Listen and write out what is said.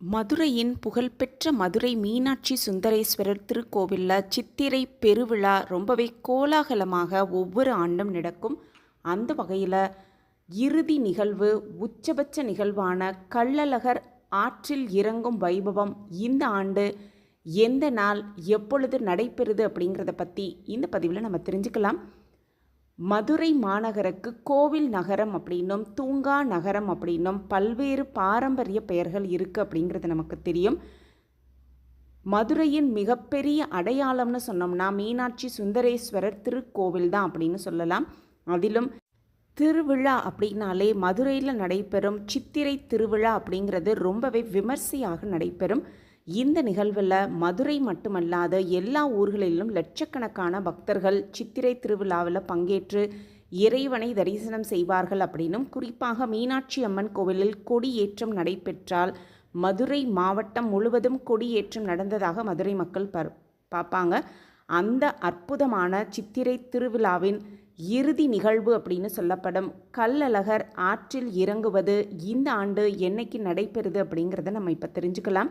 மதுரையின் புகழ்பெற்ற மதுரை மீனாட்சி சுந்தரேஸ்வரர் திருக்கோவிலில் சித்திரை பெருவிழா ரொம்பவே கோலாகலமாக ஒவ்வொரு ஆண்டும் நடக்கும். அந்த வகையில் இறுதி நிகழ்வு உச்சபட்ச நிகழ்வான கள்ளழகர் ஆற்றில் இறங்கும் வைபவம் இந்த ஆண்டு எந்த நாள் எப்பொழுது நடைபெறுது அப்படிங்கிறத பற்றி இந்த பதிவில் நம்ம தெரிஞ்சுக்கலாம். மதுரை மாநகருக்கு கோவில் நகரம் அப்படின்னும் தூங்கா நகரம் அப்படின்னும் பல்வேறு பாரம்பரிய பெயர்கள் இருக்குது அப்படிங்கிறது நமக்கு தெரியும். மதுரையின் மிகப்பெரிய அடையாளம்னு சொன்னோம்னா மீனாட்சி சுந்தரேஸ்வரர் திருக்கோவில் தான் அப்படின்னு சொல்லலாம். அதிலும் திருவிழா அப்படின்னாலே மதுரையில் நடைபெறும் சித்திரை திருவிழா அப்படிங்கிறது ரொம்பவே விமர்சையாக நடைபெறும். இந்த நிகழ்வில் மதுரை மட்டுமல்லாத எல்லா ஊர்களிலும் லட்சக்கணக்கான பக்தர்கள் சித்திரை திருவிழாவில் பங்கேற்று இறைவனை தரிசனம் செய்வார்கள் அப்படின்னும் குறிப்பாக மீனாட்சி அம்மன் கோவிலில் கொடியேற்றம் நடைபெற்றால் மதுரை மாவட்டம் முழுவதும் கொடியேற்றம் நடந்ததாக மதுரை மக்கள் பர் பார்ப்பாங்க. அந்த அற்புதமான சித்திரை திருவிழாவின் இறுதி நிகழ்வு அப்படின்னு சொல்லப்படும் கள்ளழகர் ஆற்றில் இறங்குவது இந்த ஆண்டு என்னைக்கு நடைபெறுது அப்படிங்கிறத நம்ம இப்போ தெரிஞ்சுக்கலாம்.